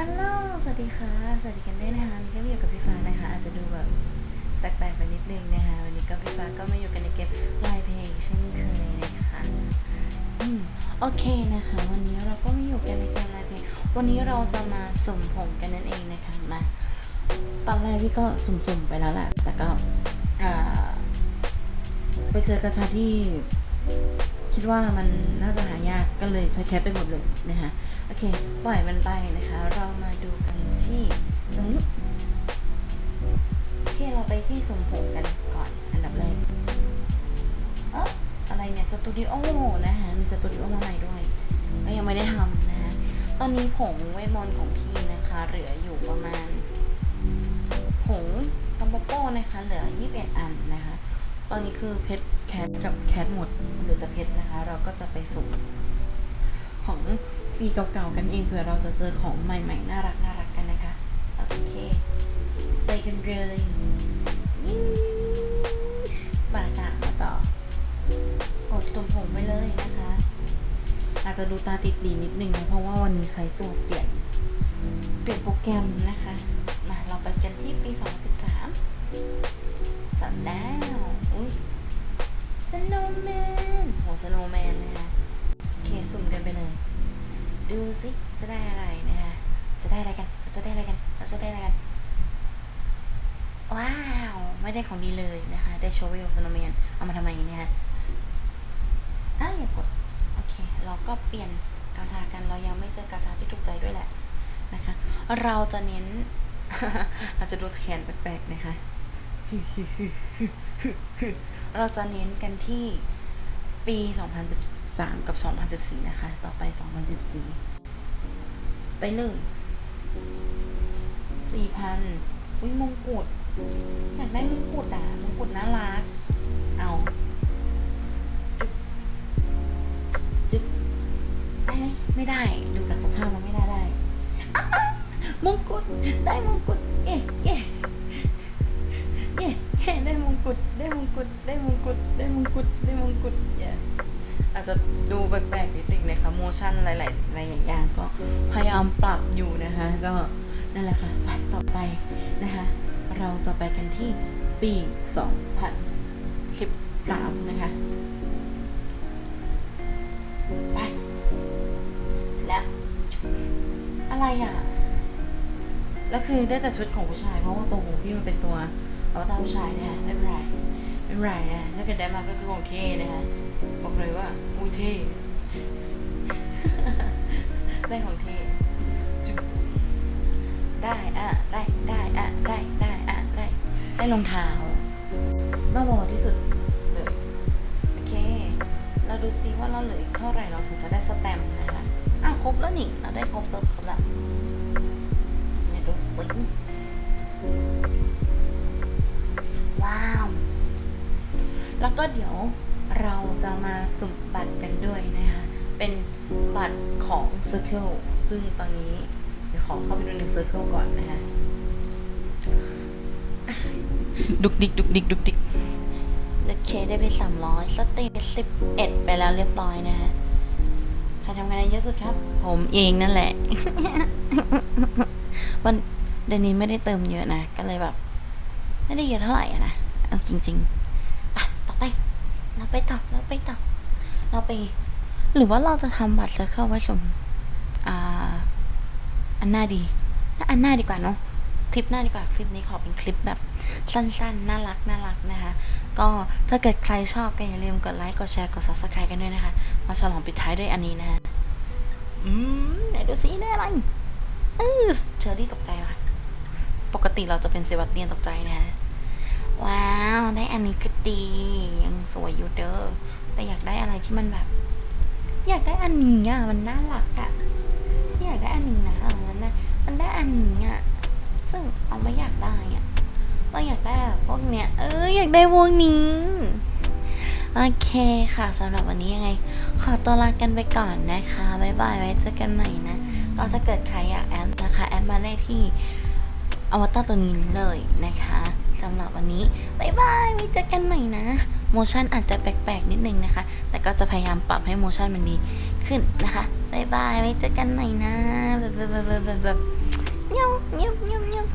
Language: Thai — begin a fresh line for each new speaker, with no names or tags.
ฮัลโหล สวัสดีค่ะ สวัสดีกันด้วยนะคะวันนี้ก็มาอยู่กับพี่ฟ้านะคะ อาจจะดูแบบแปลกๆไปนิดนึงนะคะ วันนี้ก็พี่ฟ้าก็มาอยู่กันในเกมไลฟ์เพลงเช่นเคยนะคะอืมโอเคนะคะ วันนี้เราก็มาอยู่กันในเกมไลฟ์เพลงวันนี้เราจะมาสุมผงกันนั่นเองนะคะ มา ตอนแรกพี่ก็สุ่มๆไปแล้วแหละ แต่ก็ไปเจอกระชาที่ คิดว่ามันน่าจะหายากก็เลยใช้แคปไปหมดเลยนะคะโอเค ปล่อยมันไปนะคะ เรามาดูกันที่ตรงนี้โอเคเราไปที่สุ่มผงกันก่อนอันดับแรกเอออะไรเนี่ยสตูดิโอนะคะมีสตูดิโอมาใหม่ด้วยก็ยังไม่ได้ทำนะคะตอนนี้ผงเวทมนของพี่นะคะ เหลืออยู่ประมาณ ผงตัมโบโป้นะคะ เหลือ 21 อันนะคะ ตอนนี้คือเพชรแคทกับแคทหมดเหลือแต่เพชรนะคะ เราก็จะไปสุ่มของปีเก่าๆกันเองเผื่อเราจะเจอของใหม่ๆ น่ารักน่ารักกันนะคะ โอเคไปกันเลยยิ่งมาต่อมาต่อ กดตุ่มผมไปเลยนะคะ อาจจะดูตาติดดีนิดนึงนะเพราะว่าวันนี้ใช้ตัวเปลี่ยน เปลี่ยนโปรแกรมนะคะ มาเราไปกันที่ปี 2013สับแล้ว อุ้ยสโนว์แมนโหสโนว์แมนนะคะโอเคสุ่มกันไปเลย ดูสิจะได้อะไรนะคะจะได้อะไรกันจะได้อะไรกันเราจะได้อะไรกัน ว้าว ไม่ได้ของดีเลยนะคะ ได้โชว์วิลสโนว์แมนเอามาทำไมเนี่ยคะอ้าวอย่ากด โอเค เราก็เปลี่ยนกาชากัน เรายังไม่เจอกาชาที่ถูกใจด้วยแหละนะคะ เราจะเน้นอาจะดูแขนแปลกๆนะคะ เราจะเน้นกันที่ปี 2013 กับ 2014 นะคะ ต่อไป 2014 ไปเลย4,000อุ้ยมงกุฎอยากได้มงกุฎอะมงกุฎน่ารัก เอาจึ๊บได้ไหมไม่ได้ ดูจากสภาพมันไม่น่าได้มงกุฎได้มงกุฎเย่เย่เย่เย่ ได้มงกุฎได้มงกุฎได้มงกุฎได้มงกุฎได้มงกุฎเย่อาจจะดูแปลกๆนิดนึงนะคะโมชั่นหลายๆหลายอย่างก็พยายามปรับอยู่นะคะ ก็นั่นแหละค่ะไปต่อไปนะคะ เราจะไปกันที่ปี2013นะคะไปเสร็จแล้วอะไรอะแล้วคือได้แต่ชุดของผู้ชายเพราะว่าตัวของพี่มันเป็นตัว อวตารผู้ชายเนี่ยไม่เป็นไรไม่เป็นไรนะถ้าเกิดได้มาก็คือของเท่นะคะบอกเลยว่าอุ้ยเท่ได้ของเท่จุ๊บได้อะได้ได้อะได้ได้อะได้ได้รองเท้าบ้าบอที่สุดเลยโอเค เราดูซิว่าเราเหลืออีกเท่าไหร่เราถึงจะได้สแตมป์นะคะอ้าวครบแล้วนี่เราได้ครบครบแล้วเนี่ยดูสิ แล้วก็เดี๋ยวเราจะมาสุ่มบัตรกันด้วยนะคะ เป็นบัตรของ Circle ซึ่งตอนนี้เดี๋ยวขอเข้าไปดูใน Circle ก่อนนะคะดุกดิกดุกดิกดุกดิกโอเคได้ไปสามร้อยสเตจสิบเอ็ดไปแล้วเรียบร้อยนะฮะใครทำงานได้เยอะสุดครับ ผมเองนั่นแหละ วันเดือนนี้ไม่ได้เติมเยอะนะ ก็เลยแบบ ไม่ได้เยอะเท่าไหร่อะนะเอาจริง ๆ ไปต่อไป เราไปต่อเราไปต่อเราไป หรือว่าเราจะทำบัตรเซอร์เคิลไว้สมอ่าอันหน้าดีน่าอันหน้าดีกว่าเนาะคลิปหน้าดีกว่าคลิปนี้ขอเป็นคลิปแบบสั้นๆ น่ารักน่ารักนะคะ ก็ถ้าเกิดใครชอบก็อย่าลืมกดไลค์กดแชร์กด subscribe กันด้วยนะคะ มาฉลองปิดท้ายด้วยอันนี้นะฮะอืมไหนดูสิได้อะไรเออเชอรี่ตกใจว่ะปกติเราจะเป็นเซบาสเตียนตกใจนะฮะ ว้าว ได้อันนี้ก็ดี ยังสวยอยู่เด้อ แต่อยากได้อะไรที่มันแบบ อยากได้อันนี้อะ มันน่ารักอะอยากได้อันนี้นะเออมันนะมันได้อันนี้อะ ซึ่งเอาไม่อยากได้อะเราอยากได้แบบพวกเนี้ย เอออยากได้วกนี้ โอเคค่ะสำหรับวันนี้ยังไง ขอตัวลากันไปก่อนนะคะ บ๊ายบาย ไว้เจอกันใหม่นะ ก็ถ้าเกิดใครอยากแอดนะคะ แอดมาได้ที่อวตารตัวนี้เลยนะคะ สำหรับวันนี้บ๊ายบายไว้เจอกันใหม่นะ โมชั่นอาจจะแปลกๆ นิดนึงนะคะ แต่ก็จะพยายามปรับให้โมชั่นมันดีขึ้นนะคะบ๊ายบายไว้เจอกันใหม่นะแบบแบบแบบแบบเงี้ยวเงี้ยว